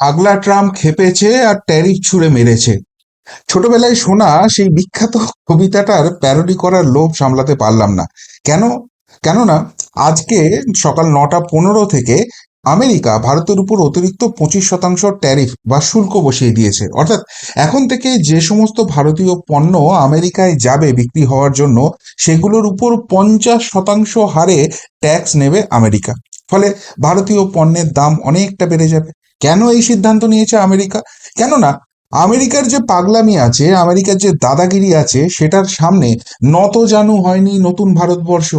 আগলা Trump খেপেছে আর tariff ছুঁড়ে মেরেছে। ছোটবেলায় শোনা সেই বিখ্যাত কবিতাটার প্যারোডি করার লোভ সামলাতে পারলাম না। কেন? কেননা আজকে সকাল নটা পনেরো থেকে আমেরিকা ভারতের উপর অতিরিক্ত পঁচিশ শতাংশ ট্যারিফ বা শুল্ক বসিয়ে দিয়েছে। অর্থাৎ এখন থেকে যে সমস্ত ভারতীয় পণ্য আমেরিকায় যাবে বিক্রি হওয়ার জন্য, সেগুলোর উপর পঞ্চাশ শতাংশ হারে ট্যাক্স নেবে আমেরিকা। ফলে ভারতীয় পণ্যের দাম অনেকটা বেড়ে যাবে। কেন এই সিদ্ধান্ত নিয়েছে আমেরিকা? কেননা আমেরিকার যে পাগলামি আছে, আমেরিকার যে দাদাগিরি আছে, সেটার সামনে নত জানু হয়নি নতুন ভারতবর্ষ।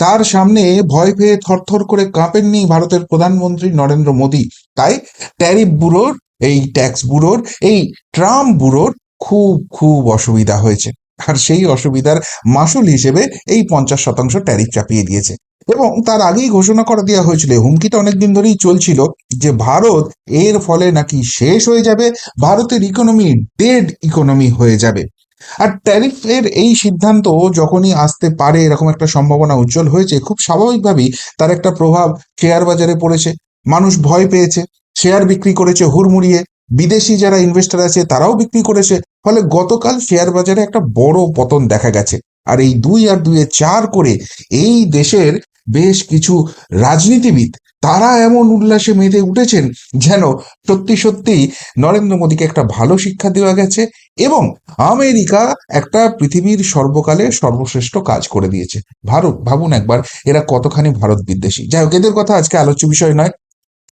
তার সামনে ভয় পেয়ে থরথর করে কাঁপেননি ভারতের প্রধানমন্ত্রী নরেন্দ্র মোদী। তাই ট্যারিফ ব্যুরোর, এই ট্যাক্স ব্যুরোর, এই ট্রাম্প ব্যুরোর খুব খুব অসুবিধা হয়েছে। আর সেই অসুবিধার মাসুল হিসেবে এই পঞ্চাশ শতাংশ ট্যারিফ চাপিয়ে দিয়েছে। এবং তার আগেই ঘোষণা করে দেওয়া হয়েছিল হুমকিটা অনেকদিন ধরেই চলছিল যে ভারত এর ফলে নাকি শেষ হয়ে যাবে, ভারতের ইকোনমি ডেড ইকোনমি হয়ে যাবে। আর ট্যারিফের এই সিদ্ধান্ত যখনই আসতে পারে, এরকম একটা সম্ভাবনা উজ্জ্বল হয়েছে, খুব স্বাভাবিকভাবেই তার একটা প্রভাব শেয়ার বাজারে পড়েছে। মানুষ ভয় পেয়েছে শেয়ার বিক্রি করেছে হুড়মুড়িয়ে, বিদেশি যারা ইনভেস্টার আছে তারাও বিক্রি করেছে, ফলে গতকাল শেয়ার বাজারে একটা বড় পতন দেখা গেছে। আর এই দুই আর দুয়ে চার করে এই দেশের বেশ কিছু রাজনীতিবিদ তারা এমন উল্লাসে মেতে উঠেছেন যেন সত্যি সত্যি নরেন্দ্র মোদীকে একটা ভালো শিক্ষা দেওয়া গেছে এবং আমেরিকা একটা পৃথিবীর সর্বকালে সর্বশ্রেষ্ঠ কাজ করে দিয়েছে। ভারত, ভাবুন একবার, এরা কতখানি ভারত বিদ্বেষী। যাই হোক, এদের কথা আজকে আলোচ্য বিষয় নয়।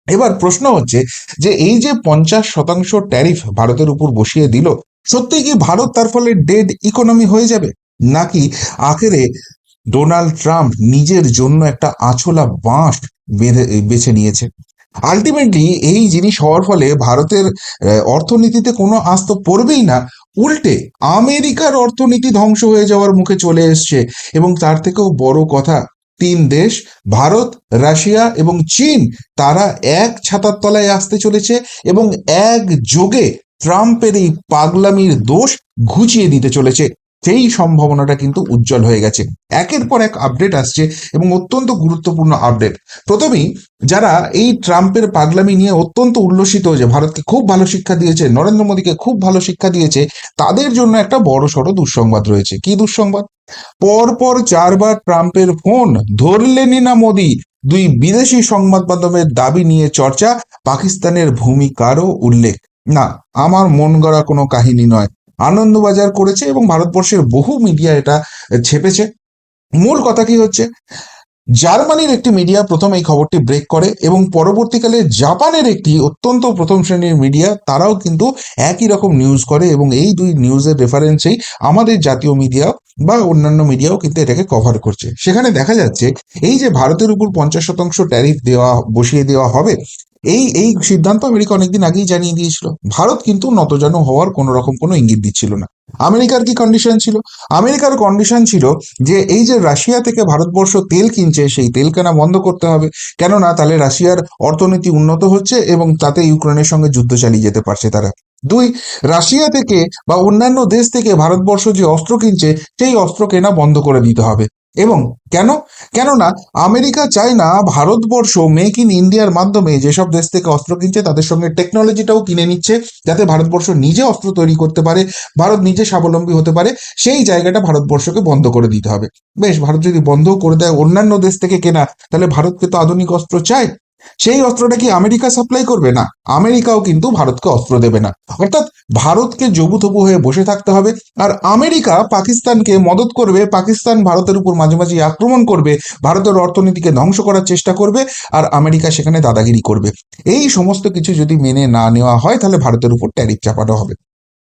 এবার প্রশ্ন হচ্ছে যে এই যে পঞ্চাশ শতাংশ ট্যারিফ ভারতের উপর বসিয়ে দিল সত্যি কি ভারত তার ফলে ডেড ইকোনমি হয়ে যাবে? নাকি আখেরে ডোনাল্ড ট্রাম্প নিজের জন্য একটা আছলা বাঁশ বেঁধে, বেছে নিয়েছে। আলটিমেটলি এই জিনিস হওয়ার ফলে ভারতের অর্থনীতিতে কোনো আঁচ তো পড়বেই না। উল্টে আমেরিকার অর্থনীতি ধ্বংস হয়ে যাওয়ার মুখে চলে এসছে এবং তার থেকেও বড় কথা, তিন দেশ, ভারত, রাশিয়া এবং চীন, তারা এক ছাতার তলায় আসতে চলেছে এবং এক যোগে ট্রাম্পের এই পাগলামির দোষ ঘুচিয়ে দিতে চলেছে। সেই সম্ভাবনাটা কিন্তু উজ্জ্বল হয়ে গেছে। একের পর এক আপডেট আসছে এবং অত্যন্ত গুরুত্বপূর্ণ আপডেট প্রথমেই যারা এই ট্রাম্পের পাগলামি নিয়ে অত্যন্ত উল্লসিত যে ভারতকে খুব ভালো শিক্ষা দিয়েছে, নরেন্দ্র মোদীকে খুব ভালো শিক্ষা দিয়েছে, তাদের জন্য একটা বড় সড়ো দুঃসংবাদ রয়েছে। কি দুঃসংবাদ? পরপর চারবার ট্রাম্পের ফোন ধরলেনই না মোদী। দুই বিদেশি সংবাদ মাধ্যমের দাবি নিয়ে চর্চা, পাকিস্তানের ভূমিকারও উল্লেখ। না, আমার মন গড়া কোনো কাহিনী নয়। আনন্দবাজার করেছে এবং ভারতবর্ষের বহু মিডিয়া এটা ছেপেছে। মূল কথা কি হচ্ছে? জার্মানির একটি মিডিয়া প্রথম এই খবরটি ব্রেক করে এবং পরবর্তীকালে জাপানের একটি অত্যন্ত প্রথম শ্রেণির মিডিয়া তারাও কিন্তু একই রকম নিউজ করে এবং এই দুই নিউজের রেফারেন্সেই আমাদের জাতীয় মিডিয়া বা অন্যান্য মিডিয়াও কিন্তু এটাকে কভার করছে। সেখানে দেখা যাচ্ছে, এই যে ভারতের উপর পঞ্চাশ শতাংশ ট্যারিফ দেওয়া, বসিয়ে দেওয়া হবে এই এই সিদ্ধান্ত আমেরিকা অনেকদিন আগেই জানিয়ে দিয়েছিল। ভারত কিন্তু নতজানু হওয়ার কোনো রকম কোনো ইঙ্গিত দিচ্ছিল না। আমেরিকার কি কন্ডিশন ছিল? আমেরিকার কন্ডিশন ছিল যে এই যে রাশিয়া থেকে ভারতবর্ষ তেল কিনছে, সেই তেল কেনা বন্ধ করতে হবে। কেননা তাহলে রাশিয়ার অর্থনীতি উন্নত হচ্ছে এবং তাতে ইউক্রেনের সঙ্গে যুদ্ধ চালিয়ে যেতে পারছে তারা। দুই, রাশিয়া থেকে বা অন্যান্য দেশ থেকে ভারতবর্ষ যে অস্ত্র কিনছে, সেই অস্ত্র কেনা বন্ধ করে দিতে হবে। এবং কেন? কেননা আমেরিকা চায় না ভারতবর্ষ মেক ইন ইন্ডিয়ার মাধ্যমে যেসব দেশ থেকে অস্ত্র কিনছে, তাদের সঙ্গে টেকনোলজিটাও কিনে নিচ্ছে, যাতে ভারতবর্ষ নিজে অস্ত্র তৈরি করতে পারে, ভারত নিজে স্বাবলম্বী হতে পারে, সেই জায়গাটা ভারতবর্ষকে বন্ধ করে দিতে হবে। বেশ, ভারত যদি বন্ধ করে দেয় অন্যান্য দেশ থেকে কেনা, তাহলে ভারতকে তো আধুনিক অস্ত্র চায় সেই অস্ত্রটা কি আমেরিকা সাপ্লাই করবে? না, আমেরিকাও কিন্তু ভারতকে অস্ত্র দেবে না। অর্থাৎ ভারতকে জবুথবু হয়ে বসে থাকতে হবে আর আমেরিকা পাকিস্তানকে মদত করবে, পাকিস্তান ভারতের উপর মাঝে মাঝে আক্রমণ করবে, ভারতের অর্থনীতিকে ধ্বংস করার চেষ্টা করবে আর আমেরিকা সেখানে দাদাগিরি করবে। এই সমস্ত কিছু যদি মেনে না নেওয়া হয়, তাহলে ভারতের উপর ট্যারিফ চাপানো হবে।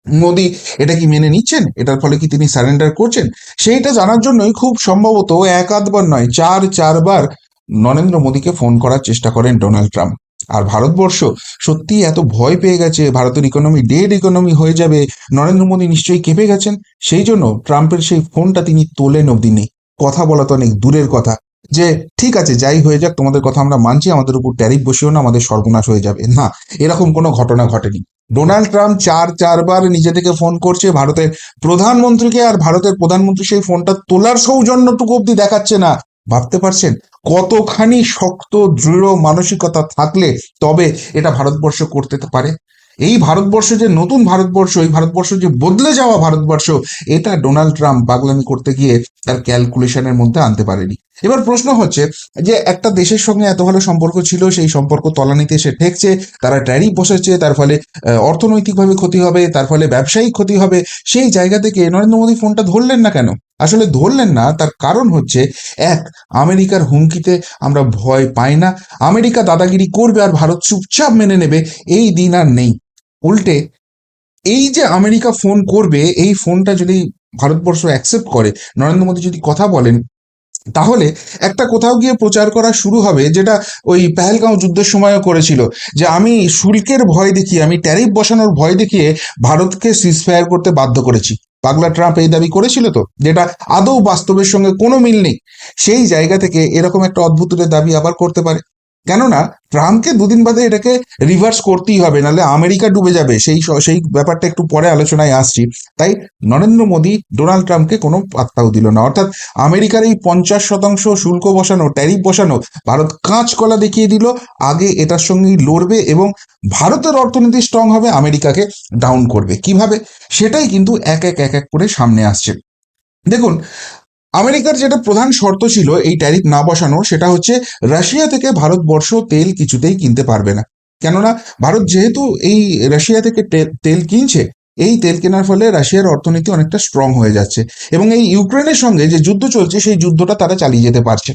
মোদি এটা কি মেনে নিচ্ছেন? এটার ফলে কি তিনি সারেন্ডার করছেন? সেইটা জানার জন্যই খুব সম্ভবত এক আধবার নয়, চার, চারবার নরেন্দ্র মোদীকে ফোন করার চেষ্টা করেন ডোনাল্ড ট্রাম্প। আর ভারতবর্ষ সত্যি এত ভয় পেয়ে গেছে, ভারতের ইকোনমি ডেড ইকোনমি হয়ে যাবে, নরেন্দ্র মোদী নিশ্চয়ই কেঁপে গেছেন। সেই জন্য ট্রাম্পের সেই ফোনটা তিনি তোলেন অবধি নেই। কথা বলা তো অনেক দূরের কথা। যে ঠিক আছে, যাই হয়ে যাক, তোমাদের কথা আমরা মানছি, আমাদের উপর ট্যারিফ বসিও না, আমাদের সর্বনাশ হয়ে যাবে। না, এরকম কোনো ঘটনা ঘটেনি। ডোনাল্ড ট্রাম্প চার, চারবার নিজে থেকে ফোন করছে, ভারতের প্রধানমন্ত্রীকে, আর ভারতের প্রধানমন্ত্রী সেই ফোনটা তোলার সৌজন্যটুকু অব্দি দেখাচ্ছে না। ভাবতে পারছেন? কতখানি শক্ত, দৃঢ় মানসিকতা থাকলে তবে এটা ভারতবর্ষ করতে পারে? এই ভারতবর্ষ যে নতুন ভারতবর্ষ, এই ভারতবর্ষ যে বদলে যাওয়া ভারতবর্ষ, এটা ডোনাল্ড ট্রাম্প পাগলামি করতে গিয়ে তার ক্যালকুলেশনের মধ্যে আনতে পারেনি। এবার প্রশ্ন হচ্ছে যে একটা দেশের সঙ্গে এত ভালো সম্পর্ক ছিল, সেই সম্পর্ক তলানিতে এসে ঠেকছে, তারা ট্যারিফ বসেছে, তার ফলে অর্থনৈতিকভাবে ক্ষতি হবে, তার ফলে ব্যবসায়িক ক্ষতি হবে, সেই জায়গা থেকে নরেন্দ্র মোদী ফোনটা ধরলেন না কেন? আসলে ধরলেন না, তার কারণ হচ্ছে, এক, আমেরিকার হুমকিতে আমরা ভয় পাই না, আমেরিকা দাদাগিরি করবে আর ভারত চুপচাপ মেনে নেবে, এই দিন আর নেই। উল্টে, এই যে আমেরিকা ফোন করবে, এই ফোনটা যদি ভারতবর্ষ অ্যাকসেপ্ট করে, নরেন্দ্র মোদী যদি কথা বলেন তাহলে একটা কোথাও গিয়ে প্রচার করা শুরু হবে যেটা ওই পেহেলগাঁও যুদ্ধের সময়ও করেছিল, যে আমি শুল্কের ভয় দেখিয়ে, আমি ট্যারিফ বসানোর ভয় দেখিয়ে ভারতকে সিজফায়ার করতে বাধ্য করেছি। পাগলা ট্রাম্প এই দাবি করেছিল তো, যেটা আদৌ বাস্তবের সঙ্গে কোনো মিল নেই। সেই জায়গা থেকে এরকম একটা অদ্ভুতের দাবি আবার করতে পারে। কেননা, ট্রাম্পকে দুদিন বাদে এটাকে রিভার্স করতেই হবে, নাহলে আমেরিকা ডুবে যাবে। সেই সেই ব্যাপারটা একটু পরে আলোচনায় আসছি। তাই নরেন্দ্র মোদী ডোনাল্ড ট্রাম্পকে কোনো পাত্তাও দিল না। অর্থাৎ আমেরিকার এই পঞ্চাশ শতাংশ শুল্ক বসানো ট্যারিফ বসানো, ভারত কাঁচকলা দেখিয়ে দিল, আগে এটার সঙ্গেই লড়বে এবং ভারতের অর্থনীতি স্ট্রং হবে, আমেরিকাকে ডাউন করবে। কীভাবে? সেটাই কিন্তু এক এক এক এক করে সামনে আসছে। দেখুন আমেরিকার যেটা প্রধান শর্ত ছিল এই ট্যারিফ না বসানো সেটা হচ্ছে রাশিয়া থেকে ভারতবর্ষ তেল কিছুতেই কিনতে পারবে না। কেননা ভারত যেহেতু এই রাশিয়া থেকে তেল কিনছে, এই তেল কেনার ফলে রাশিয়ার অর্থনীতি অনেকটা স্ট্রং হয়ে যাচ্ছে। এবং এই ইউক্রেনের সঙ্গে যে যুদ্ধ চলছে, সেই যুদ্ধটা তারা চালিয়ে যেতে পারছে।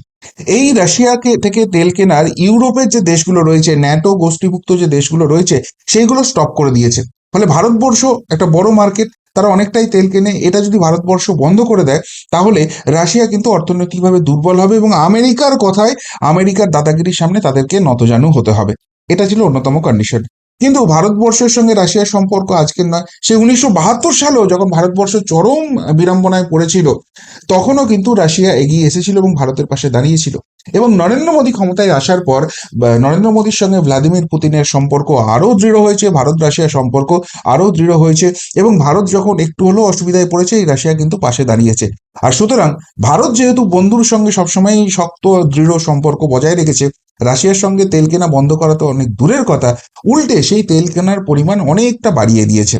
এই রাশিয়াকে থেকে তেল কেনার ইউরোপের যে দেশগুলো রয়েছে, ন্যাটো গোষ্ঠীভুক্ত যে দেশগুলো রয়েছে, সেইগুলো স্টপ করে দিয়েছে। ফলে ভারতবর্ষ একটা বড় মার্কেট তারা অনেকটাই তেল কেনে, এটা যদি ভারতবর্ষ বন্ধ করে দেয়, তাহলে রাশিয়া কিন্তু অর্থনৈতিকভাবে দুর্বল হবে এবং আমেরিকার কথায় আমেরিকার দাদাগিরির সামনে তাদেরকে নতজানু হতে হবে। এটা ছিল অন্যতম কন্ডিশন কিন্তু ভারতবর্ষের সঙ্গে রাশিয়ার সম্পর্ক আজকের নয়, সে উনিশশো বাহাত্তর সালেও যখন ভারতবর্ষ চরম বিড়ম্বনায় পড়েছিল, তখনও কিন্তু রাশিয়া এগিয়ে এসেছিল এবং ভারতের পাশে দাঁড়িয়েছিল। এবং নরেন্দ্র মোদী ক্ষমতায় আসার পর নরেন্দ্র মোদীর সঙ্গে ভ্লাদিমির পুতিনের সম্পর্ক আরও দৃঢ় হয়েছে, ভারত রাশিয়ার সম্পর্ক আরও দৃঢ় হয়েছে, এবং ভারত যখন একটু হলেও অসুবিধায় পড়েছে, এই রাশিয়া কিন্তু পাশে দাঁড়িয়েছে। আর সুতরাং, ভারত যেহেতু বন্ধুর সঙ্গে সবসময় শক্ত, দৃঢ় সম্পর্ক বজায় রেখেছে, রাশিয়ার সঙ্গে তেল কেনা বন্ধ করা তো অনেক দূরের কথা, উল্টে সেই তেল কেনার পরিমাণ অনেকটা বাড়িয়ে দিয়েছে।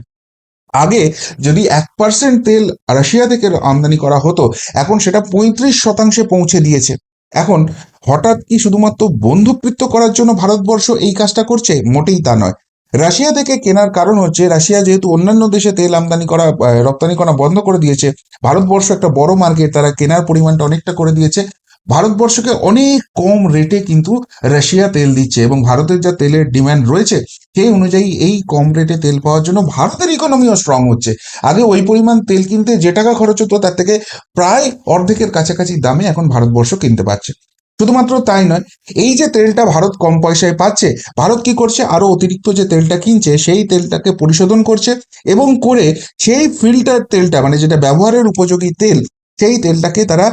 আগে যদি এক পার্সেন্ট তেল রাশিয়া থেকে আমদানি করা হতো, এখন সেটা পঁয়ত্রিশ শতাংশে পৌঁছে দিয়েছে। এখন হঠাৎ কি শুধুমাত্র বন্ধুকৃত্ব করার জন্য ভারতবর্ষ এই কাজটা করছে? মোটেই তা নয়। রাশিয়া থেকে কেনার কারণ হচ্ছে, রাশিয়া যেহেতু অন্যান্য দেশে তেল আমদানি করা রপ্তানি করা বন্ধ করে দিয়েছে, ভারতবর্ষ একটা বড় মার্কেট তারা কেনার পরিমাণটা অনেকটা করে দিয়েছে। ভারতবর্ষকে অনেক কম রেটে কিন্তু রাশিয়া তেল দিচ্ছে এবং ভারতের যা তেলের ডিমান্ড রয়েছে, সেই অনুযায়ী এই কম রেটে তেল পাওয়ার জন্য ভারতের ইকোনমিও স্ট্রং হচ্ছে। আগে ওই পরিমাণ তেল কিনতে যে টাকা খরচ হতো, তার থেকে প্রায় অর্ধেকের কাছাকাছি দামে এখন ভারতবর্ষ কিনতে পারছে। শুধুমাত্র তাই নয়, এই যে তেলটা ভারত কম পয়সায় পাচ্ছে, ভারত কি করছে? আরও অতিরিক্ত যে তেলটা কিনছে, সেই তেলটাকে পরিশোধন করছে এবং করে সেই ফিল্টার তেলটা মানে যেটা ব্যবহারের উপযোগী তেল সেই তেলটাকে তারা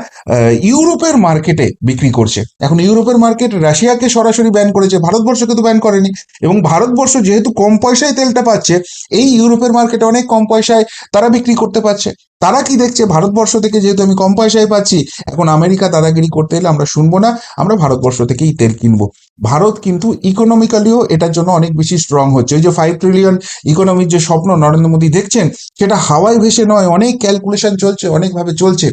ইউরোপের মার্কেটে বিক্রি করছে। এখন ইউরোপের মার্কেট রাশিয়াকে সরাসরি ব্যান করেছে, ভারতবর্ষকে তো ব্যান করেনি। এবং ভারতবর্ষ যেহেতু কম পয়সায় তেলটা পাচ্ছে, এই ইউরোপের মার্কেটে অনেক কম পয়সায় তারা বিক্রি করতে পারছে। তারা কি দেখছে? ভারতবর্ষ থেকে যেহেতু আমি কম পয়সায় পাচ্ছি, এখন আমেরিকা দাদাগিরি করতে এলে আমরা শুনব না, আমরা ভারতবর্ষ থেকেই তেল কিনবো। ভারত কিন্তু ইকোনমিক্যালিও এটার জন্য অনেক বেশি স্ট্রং হচ্ছে। ওই যে ফাইভ ট্রিলিয়ন ইকোনমির যে স্বপ্ন নরেন্দ্র মোদী দেখছেন, সেটা হাওয়ায় ভেসে নয়, অনেক ক্যালকুলেশন চলছে, অনেকভাবে চলছে।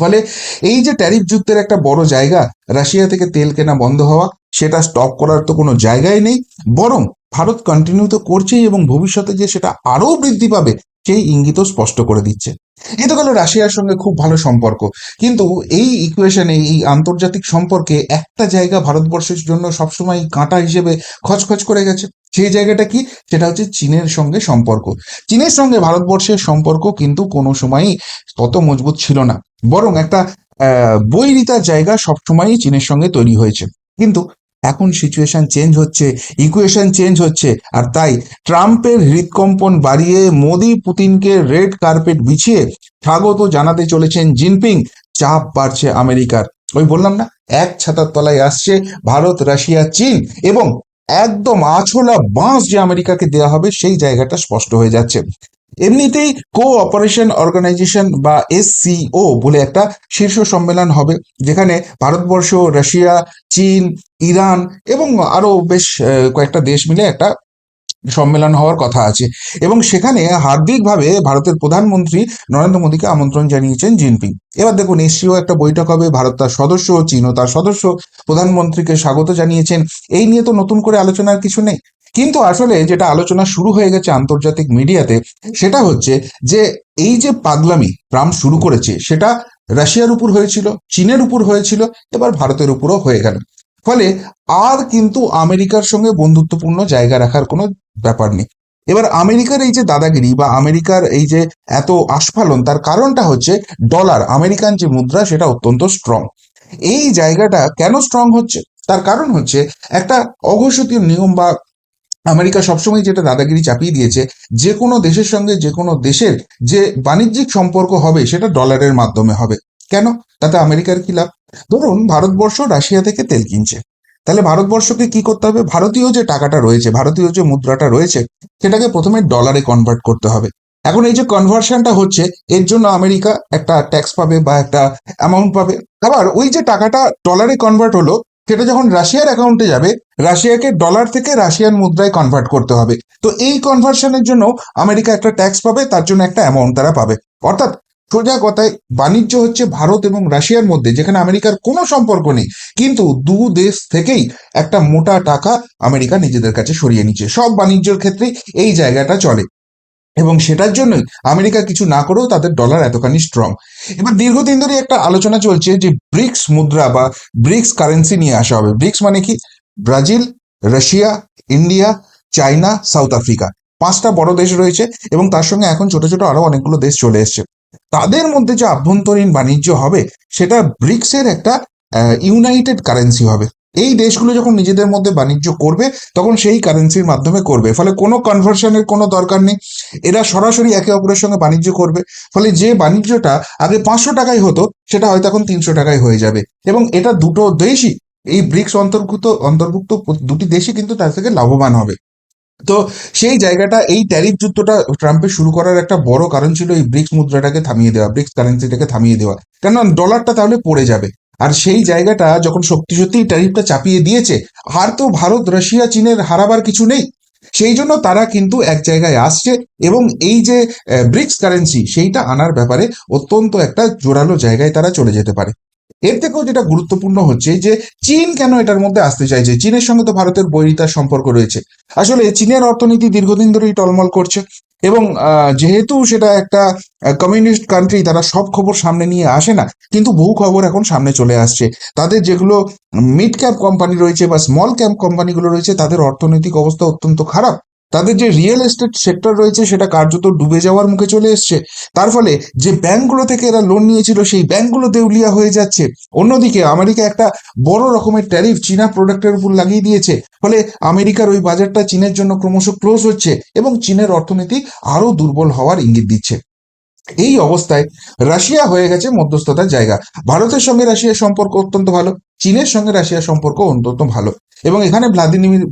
ফলে এই যে ট্যারিফ যুদ্ধের একটা বড় জায়গা, রাশিয়া থেকে তেল কেনা বন্ধ হওয়া, সেটা স্টপ করার তো কোনো জায়গায় নেই, বরং ভারত কন্টিনিউ তো করছেই এবং ভবিষ্যতে যে সেটা আরও বৃদ্ধি পাবে, সেই ইঙ্গিতও স্পষ্ট করে দিচ্ছে। এ তো গেল রাশিয়ার সঙ্গে খুব ভালো সম্পর্ক। কিন্তু এই ইকুয়েশনে এই আন্তর্জাতিক সম্পর্কে একটা জায়গা ভারতবর্ষের জন্য সবসময় কাঁটা হিসেবে খচখচ করে গেছে। সেই জায়গাটা কি? সেটা হচ্ছে চীনের সঙ্গে সম্পর্ক। চীনের সঙ্গে ভারতবর্ষের সম্পর্ক কিন্তু কোনো সময়ই তত মজবুত ছিল না। বরং একটা আহ, বৈরিতার জায়গা সবসময়ই চীনের সঙ্গে তৈরি হয়েছে। কিন্তু এখন সিচুয়েশন চেঞ্জ হচ্ছে ইকুয়েশন চেঞ্জ হচ্ছে, আর তাই ট্রাম্পের হৃদকম্পন বাড়িয়ে মোদি পুতিনকে রেড কার্পেট বিছিয়ে স্বাগত জানাতে চলেছেন জিনপিং। চাপ বাড়ছে আমেরিকার। ওই বললাম না, এক ছাতার তলায় আসছে ভারত, রাশিয়া, চীন এবং একদম আছলা বাঁশ যে আমেরিকাকে দেওয়া হবে সেই জায়গাটা স্পষ্ট হয়ে যাচ্ছে। এমনিতেই কো অপারেশন অর্গানাইজেশন বা এসসিও বলে একটা শীর্ষ সম্মেলন হবে, যেখানে ভারতবর্ষ, রাশিয়া, চীন, ইরান এবং আরও বেশ কয়েকটা দেশ মিলে একটা সম্মেলন হওয়ার কথা আছে। এবং সেখানে হার্দিকভাবে ভারতের প্রধানমন্ত্রী নরেন্দ্র মোদীকে আমন্ত্রণ জানিয়েছেন জিনপিং। এবার দেখুন এসিও একটা বৈঠক হবে, ভারত তার সদস্য, চীনও তার সদস্য, প্রধানমন্ত্রীকে স্বাগত জানিয়েছেন। এই নিয়ে তো নতুন করে আলোচনার কিছু নেই। কিন্তু আসলে যেটা আলোচনা শুরু হয়ে গেছে আন্তর্জাতিক মিডিয়াতে, সেটা হচ্ছে যে এই যে পাগলামি ট্রাম্প শুরু করেছে, সেটা রাশিয়ার উপর হয়েছিল, চীনের উপর হয়েছিল, এবার ভারতের উপরও হয়ে গেল। ফলে আর কিন্তু আমেরিকার সঙ্গে বন্ধুত্বপূর্ণ জায়গা রাখার কোনো ব্যাপার নেই। এবার আমেরিকার এই যে দাদাগিরি বা আমেরিকার এই যে এত আস্ফালন, তার কারণটা হচ্ছে ডলার, আমেরিকান যে মুদ্রা, সেটা অত্যন্ত স্ট্রং এই জায়গাটা কেন স্ট্রং হচ্ছে? তার কারণ হচ্ছে একটা অঘোষিত নিয়ম বা আমেরিকা সবসময় যেটা দাদাগিরি চাপিয়ে দিয়েছে, যে কোনো দেশের সঙ্গে যে কোনো দেশের যে বাণিজ্যিক সম্পর্ক হবে, সেটা ডলারের মাধ্যমে হবে। কেন? তাতে আমেরিকার কি লাভ? ধরুন ভারতবর্ষ রাশিয়া থেকে তেল কিনছে। তাহলে ভারতবর্ষকে কি করতে হবে? ভারতীয় যে টাকাটা রয়েছে, ভারতীয় যে মুদ্রাটা রয়েছে, সেটাকে প্রথমে ডলারে কনভার্ট করতে হবে। এখন এই যে কনভার্সনটা হচ্ছে, এর জন্য আমেরিকা একটা ট্যাক্স পাবে বা একটা অ্যামাউন্ট পাবে। আবার ওই যে টাকাটা ডলারে কনভার্ট হলো সেটা যখন রাশিয়ার অ্যাকাউন্টে যাবে, রাশিয়াকে ডলার থেকে রাশিয়ান মুদ্রায় কনভার্ট করতে হবে। তো এই কনভার্সনের জন্য আমেরিকা একটা ট্যাক্স পাবে, তার জন্য একটা অ্যামাউন্ট তারা পাবে। অর্থাৎ সোজা কথায়, বাণিজ্য হচ্ছে ভারত এবং রাশিয়ার মধ্যে, যেখানে আমেরিকার কোনো সম্পর্ক নেই। কিন্তু দু দেশ থেকেই একটা মোটা টাকা আমেরিকা নিজেদের কাছে সরিয়ে নিচ্ছে। সব বাণিজ্যের ক্ষেত্রেই এই জায়গাটা চলে। এবং সেটার জন্যই আমেরিকা কিছু না করেও তাদের ডলার এতখানি স্ট্রং এবার দীর্ঘদিন ধরে একটা আলোচনা চলছে যে ব্রিক্স মুদ্রা বা ব্রিক্স কারেন্সি নিয়ে আসা হবে। ব্রিক্স মানে কি? Brazil, Russia, India, China, South Africa. পাঁচটা বড় দেশ রয়েছে এবং তার সঙ্গে এখন ছোট ছোট আরও অনেকগুলো দেশ চলে এসছে। তাদের মধ্যে যে আভ্যন্তরীণ বাণিজ্য হবে, সেটা ব্রিক্সের একটা ইউনাইটেড কারেন্সি হবে। এই দেশগুলো যখন নিজেদের মধ্যে বাণিজ্য করবে, তখন সেই কারেন্সির মাধ্যমে করবে। ফলে কোনো কনভার্সনের কোনো দরকার নেই। এরা সরাসরি একে অপরের সঙ্গে বাণিজ্য করবে। ফলে যে বাণিজ্যটা আগে পাঁচশো টাকায় হতো, সেটা হয়তো এখন তিনশো টাকায় হয়ে যাবে। এবং এটা দুটো দেশই, এই ব্রিক্স অন্তর্ভুক্ত অন্তর্ভুক্ত দুটি দেশই কিন্তু তার থেকে লাভবান হবে। তো সেই জায়গাটা, এই ট্যারিফ যুদ্ধটা ট্রাম্পের শুরু করার একটা বড় কারণ ছিল এই ব্রিক্স মুদ্রাটাকে থামিয়ে দেওয়া, ব্রিক্স কারেন্সিটাকে থামিয়ে দেওয়া। কেননা ডলারটা তাহলে পড়ে যাবে। আর সেই জায়গাটা যখন সত্যি সত্যিই ট্যারিফটা চাপিয়ে দিয়েছে, আর তো ভারত, রাশিয়া, চীনের হারাবার কিছু নেই। সেই জন্য তারা কিন্তু এক জায়গায় আসছে এবং এই যে ব্রিক্স কারেন্সি সেইটা আনার ব্যাপারে অত্যন্ত একটা জোরালো জায়গায় তারা চলে যেতে পারে। এর থেকেও যেটা গুরুত্বপূর্ণ হচ্ছে যে, চীন কেন এটার মধ্যে আসতে চাইছে? চীনের সঙ্গে তো ভারতের বৈরিতার সম্পর্ক রয়েছে। আসলে চীনের অর্থনীতি দীর্ঘদিন ধরেই টলমল করছে। এবং যেহেতু সেটা একটা কমিউনিস্ট কান্ট্রি তারা সব খবর সামনে নিয়ে আসে না, কিন্তু বহু খবর এখন সামনে চলে আসছে। তাদের যেগুলো মিড ক্যাপ কোম্পানি রয়েছে বা স্মল ক্যাপ কোম্পানিগুলো রয়েছে, তাদের অর্থনৈতিক অবস্থা অত্যন্ত খারাপ। তাদের যে রিয়েল এস্টেট সেক্টর রয়েছে, সেটা কার্যত ডুবে যাওয়ার মুখে চলে এসছে। তার ফলে যে ব্যাংকগুলো থেকে এরা লোন নিয়েছিল, সেই ব্যাংকগুলো দেউলিয়া হয়ে যাচ্ছে। অন্যদিকে আমেরিকা একটা বড় রকমের ট্যারিফ চীনা প্রোডাক্টের উপর লাগিয়ে দিয়েছে। ফলে আমেরিকার ওই বাজারটা চীনের জন্য ক্রমশ ক্লোজ হচ্ছে এবং চীনের অর্থনীতি আরও দুর্বল হওয়ার ইঙ্গিত দিচ্ছে। এই অবস্থায় রাশিয়া হয়ে গেছে মধ্যস্থতার জায়গা। ভারতের সঙ্গে রাশিয়ার সম্পর্ক অত্যন্ত ভালো, চীনের সঙ্গে রাশিয়ার সম্পর্ক অত্যন্ত ভালো। এবং এখানে ভ্লাদিমির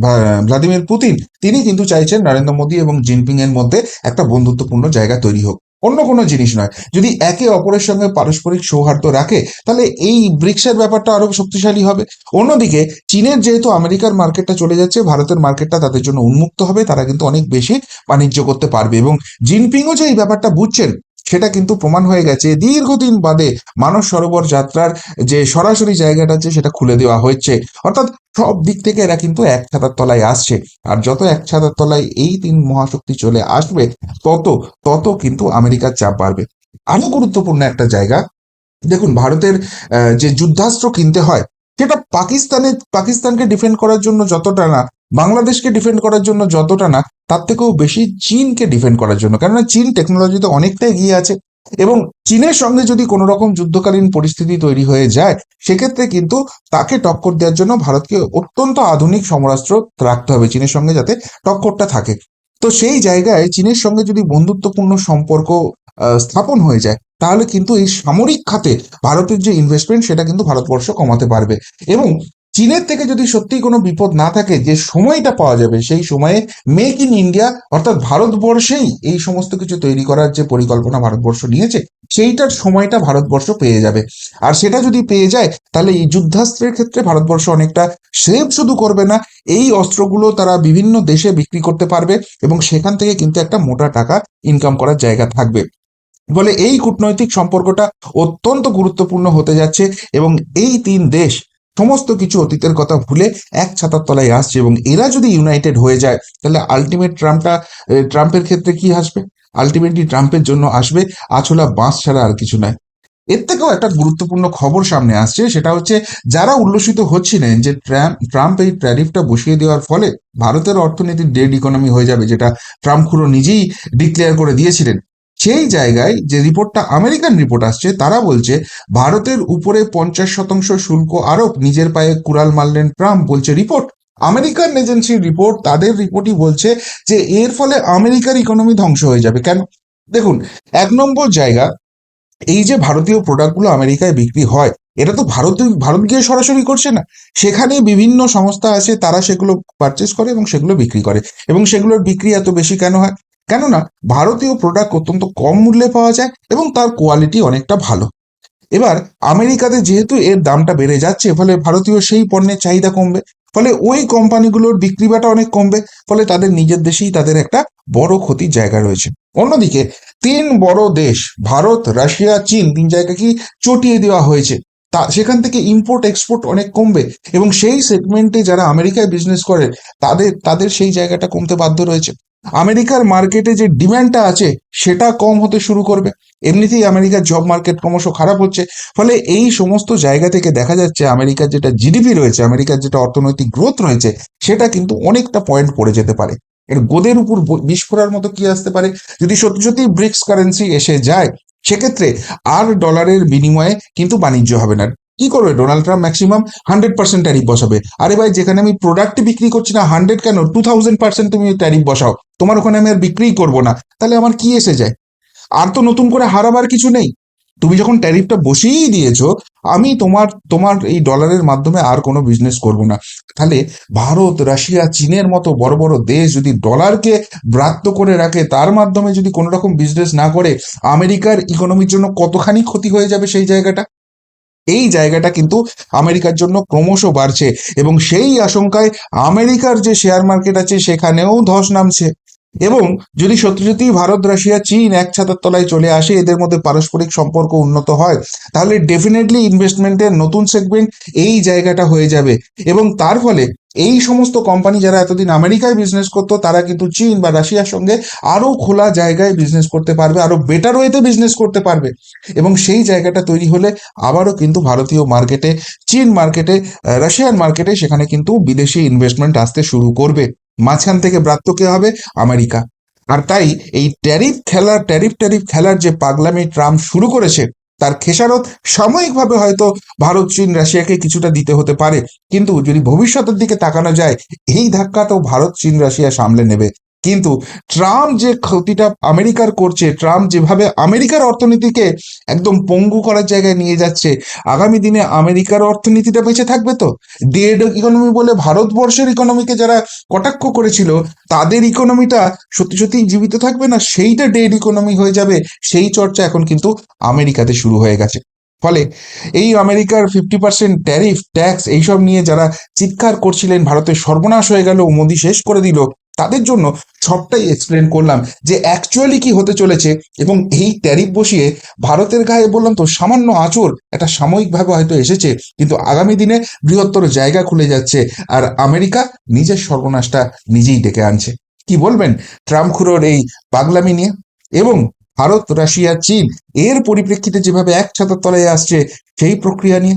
ভ্লাদিমির পুতিন তিনি কিন্তু চাইছেন নরেন্দ্র মোদী এবং জিনপিং এর মধ্যে একটা বন্ধুত্বপূর্ণ জায়গা তৈরি হোক। অন্য কোনো জিনিস নয়। যদি একে অপরের সঙ্গে পারস্পরিক সৌহার্দ্য রাখে, তাহলে এই ব্রিক্সের ব্যাপারটা আরও শক্তিশালী হবে। অন্যদিকে, চীনের যেহেতু আমেরিকার মার্কেটটা চলে যাচ্ছে, ভারতের মার্কেটটা তাদের জন্য উন্মুক্ত হবে, তারা কিন্তু অনেক বেশি বাণিজ্য করতে পারবে এবং জিনপিংও যে এই ব্যাপারটা বুঝছেন সেটা কিন্তু প্রমাণ হয়ে গেছে। দীর্ঘদিন বাদে মানস সরোবর যাত্রার যে সরাসরি জায়গাটা আছে, সেটা খুলে দেওয়া হয়েছে। অর্থাৎ সব দিক থেকে এরা কিন্তু এক ছাতার তলায় আসছে। আর যত এক ছাতার তলায় এই তিন মহাশক্তি চলে আসবে, তত তত কিন্তু আমেরিকার চাপ বাড়বে। আরও গুরুত্বপূর্ণ একটা জায়গা, দেখুন ভারতের যে যুদ্ধাস্ত্র কিনতে হয়, সেটা পাকিস্তানে, পাকিস্তানকে ডিফেন্ড করার জন্য যতটা না, বাংলাদেশকে ডিফেন্ড করার জন্য যতটা না তার থেকেও বেশি চীনকে ডিফেন্ড করার জন্য। কেননা চীন টেকনোলজিতে অনেকটা এগিয়ে আছে এবং চীনের সঙ্গে যদি কোনো রকম যুদ্ধকালীন পরিস্থিতি তৈরি হয়ে যায়, সেক্ষেত্রে কিন্তু তাকে টক্কর দেওয়ার জন্য ভারতকে অত্যন্ত আধুনিক সমরাস্ত্র রাখতে হবে চীনের সঙ্গে যাতে টক্করটা থাকে। তো সেই জায়গায় চীনের সঙ্গে যদি বন্ধুত্বপূর্ণ সম্পর্ক স্থাপন হয়ে যায়, তাহলে কিন্তু এই সামরিক খাতে ভারতের যে ইনভেস্টমেন্ট সেটা কিন্তু ভারতবর্ষ কমাতে পারবে। এবং চীনের থেকে যদি সত্যি কোনো বিপদ না থাকে, যে সময়টা পাওয়া যাবে, সেই সময়ে মেক ইন ইন্ডিয়া, অর্থাৎ ভারতবর্ষেই এই সমস্ত কিছু তৈরি করার যে পরিকল্পনা ভারতবর্ষ নিয়েছে, সেইটার সময়টা ভারতবর্ষ পেয়ে যাবে। আর সেটা যদি পেয়ে যায়, তাহলে এই যুদ্ধাস্ত্রের ক্ষেত্রে ভারতবর্ষ অনেকটা সেভ শুধু করবে না, এই অস্ত্রগুলো তারা বিভিন্ন দেশে বিক্রি করতে পারবে এবং সেখান থেকে কিন্তু একটা মোটা টাকা ইনকাম করার জায়গা থাকবে। বলে এই কূটনৈতিক সম্পর্কটা অত্যন্ত গুরুত্বপূর্ণ হতে যাচ্ছে এবং এই তিন দেশ সমস্ত কিছু অতীতের কথা ভুলে এক ছাতার তলায় আসছে এবং এরা যদি ইউনাইটেড হয়ে যায়, তাহলে আলটিমেট ট্রাম্পটা ট্রাম্পের ক্ষেত্রে কি আসবে? আলটিমেটলি ট্রাম্পের জন্য আসবে আছলা বাঁশ ছাড়া আর কিছু নয়। এর থেকেও একটা গুরুত্বপূর্ণ খবর সামনে আসছে, সেটা হচ্ছে যারা উল্লসিত হচ্ছিলেন যে ট্রাম্প এই ট্যারিফটা বসিয়ে দেওয়ার ফলে ভারতের অর্থনীতির ডেড ইকোনমি হয়ে যাবে, যেটা ট্রাম্প খুঁড়ো নিজেই ডিক্লেয়ার করে দিয়েছিলেন। সেই জায়গায় যে রিপোর্টটা আমেরিকান রিপোর্ট আসছে, তারা বলছে ভারতের উপরে পঞ্চাশ শতাংশ শুল্ক আরোপ, নিজের পায়ে কুড়াল মারলেন ট্রাম্প বলছে রিপোর্ট। আমেরিকান এজেন্সির রিপোর্ট, তাদের রিপোর্টই বলছে যে এর ফলে আমেরিকার ইকোনমি ধ্বংস হয়ে যাবে। কেন? দেখুন, এক নম্বর জায়গা, এই যে ভারতীয় প্রোডাক্টগুলো আমেরিকায় বিক্রি হয়, এটা তো ভারত ভারত গিয়ে সরাসরি করছে না। সেখানে বিভিন্ন সংস্থা আছে, তারা সেগুলো পারচেস করে এবং সেগুলো বিক্রি করে। এবং সেগুলোর বিক্রি এত বেশি কেন হয়? কেননা ভারতীয় প্রোডাক্ট অত্যন্ত কম মূল্যে পাওয়া যায় এবং তার কোয়ালিটি অনেকটা ভালো। এবার আমেরিকাতে যেহেতু এর দামটা বেড়ে যাচ্ছে, ফলে ভারতীয় সেই পণ্যের চাহিদা কমবে, ফলে ওই কোম্পানিগুলোর বিক্রি বাটা অনেক কমবে, ফলে তাদের নিজের দেশেই তাদের একটা বড় ক্ষতির জায়গা রয়েছে। অন্যদিকে তিন বড় দেশ, ভারত, রাশিয়া, চীন, তিন জায়গাকে চটিয়ে দেওয়া হয়েছে। তা সেখান থেকে ইম্পোর্ট এক্সপোর্ট অনেক কমবে। এবং সেই সেগমেন্টে যারা আমেরিকায় বিজনেস করে, তাদের তাদের সেই জায়গাটা কমতে বাধ্য রয়েছে। আমেরিকার মার্কেটে যে ডিমান্ডটা আছে, সেটা কম হতে শুরু করবে। এমনিতেই আমেরিকার জব মার্কেট ক্রমশ খারাপ হচ্ছে। ফলে এই সমস্ত জায়গা থেকে দেখা যাচ্ছে, আমেরিকার যেটা জিডিপি রয়েছে, আমেরিকার যেটা অর্থনৈতিক গ্রোথ রয়েছে, সেটা কিন্তু অনেকটা পয়েন্ট পড়ে যেতে পারে। এর গোদের উপর ব- বিষ মতো কি আসতে পারে? যদি সত্যি সত্যি ব্রিক্স কারেন্সি এসে যায় সেক্ষেত্রে আর ডলারের বিনিময়ে কিন্তু বাণিজ্য হবে না। কি করবে Donald Trump maximum hundred percent tariff বসাবে? আরে ভাই, যেখানে আমি প্রোডাক্ট বিক্রি করছি না হান্ড্রেড কেন? টু থাউজেন্ড পার্সেন্ট তুমি ট্যারিফ বসাও। তোমার ওখানে আমি আর বিক্রি করব না। তাহলে আমার কি এসে যায়? আর তো নতুন করে হারাবার কিছু নেই। তুমি যখন ট্যারিফটা বসিয়েই দিয়েছ, আমি তোমার তোমার এই ডলারের মাধ্যমে আর কোনো বিজনেস করব না। তাহলে ভারত, রাশিয়া, চীনের মতো বড় বড় দেশ যদি ডলারকে ব্রাত্য করে রাখে, তার মাধ্যমে যদি কোনো রকম বিজনেস না করে, আমেরিকার ইকোনমির জন্য কতখানি ক্ষতি হয়ে যাবে সেই জায়গাটা? এই জায়গাটা কিন্তু আমেরিকার জন্য ক্রমশ বাড়ছে এবং সেই আশঙ্কায় আমেরিকার যে শেয়ার মার্কেট আছে, সেখানেও ধস নামছে। এবং যদি সত্যি সত্যি ভারত, রাশিয়া, চীন এক ছাতার তলায় চলে আসে, এদের মধ্যে পারস্পরিক সম্পর্ক উন্নত হয়, তাহলে ডেফিনেটলি ইনভেস্টমেন্টের নতুন সেগমেন্ট এই জায়গাটা হয়ে যাবে। এবং তার ফলে এই সমস্ত কোম্পানি যারা এতদিন আমেরিকায় বিজনেস করতো, তারা কিন্তু চীন বা রাশিয়ার সঙ্গে আরও খোলা জায়গায় বিজনেস করতে পারবে আরও বেটার ওয়েতে বিজনেস করতে পারবে। এবং সেই জায়গাটা তৈরি হলে আবারও কিন্তু ভারতীয় মার্কেটে চীন মার্কেটে রাশিয়ান মার্কেটে সেখানে কিন্তু বিদেশি ইনভেস্টমেন্ট আসতে শুরু করবে। মাঝখান থেকে ব্রাত্য কে হবে? আমেরিকা। আর তাই এই ট্যারিফ খেলার ট্যারিফ ট্যারিফ খেলার যে পাগলামি ট্রাম্প শুরু করেছে, তার খেসারত সাময়িকভাবে হয়তো ভারত, চীন, রাশিয়াকে কিছুটা দিতে হতে পারে। কিন্তু যদি ভবিষ্যতের দিকে তাকানো যায়, এই ধাক্কা তো ভারত, চীন, রাশিয়া সামলে নেবে। কিন্তু ট্রাম্প যে ক্ষতিটা আমেরিকার করছে, ট্রাম্প যেভাবে আমেরিকার অর্থনীতিকে একদম পঙ্গু করার জায়গায় নিয়ে যাচ্ছে, আগামী দিনে আমেরিকার অর্থনীতিটা বেঁচে থাকবে তো? ডেড ইকোনমি বলে ভারতবর্ষের ইকোনমিকে যারা কটাক্ষ করেছিল, তাদের ইকোনমিটা সত্যি সত্যি জীবিত থাকবে না? সেইটা ডেড ইকোনমি হয়ে যাবে, সেই চর্চা এখন কিন্তু আমেরিকাতে শুরু হয়ে গেছে। ফলে এই আমেরিকার ফিফটি পার্সেন্ট ট্যারিফ ট্যাক্স এইসব নিয়ে যারা চিৎকার করছিলেন, ভারতের সর্বনাশ হয়ে গেল মোদি শেষ করে দিল। তাদের জন্য সবটাই এক্সপ্লেন করলাম যে অ্যাকচুয়ালি কি হতে চলেছে এবং এই ট্যারিফ বসিয়ে ভারতের গায়ে বললাম তো সামান্য আঁচড় একটা সাময়িকভাবে হয়তো এসেছে, কিন্তু আগামী দিনে বৃহত্তর জায়গা খুলে যাচ্ছে আর আমেরিকা নিজের সর্বনাশটা নিজেই ডেকে আনছে। কি বলবেন? ট্রাম্প খুড়োর এই পাগলামি নিয়ে? এবং ভারত, রাশিয়া, চীন এর পরিপ্রেক্ষিতে যেভাবে এক ছাতার তলায় আসছে সেই প্রক্রিয়া নিয়ে?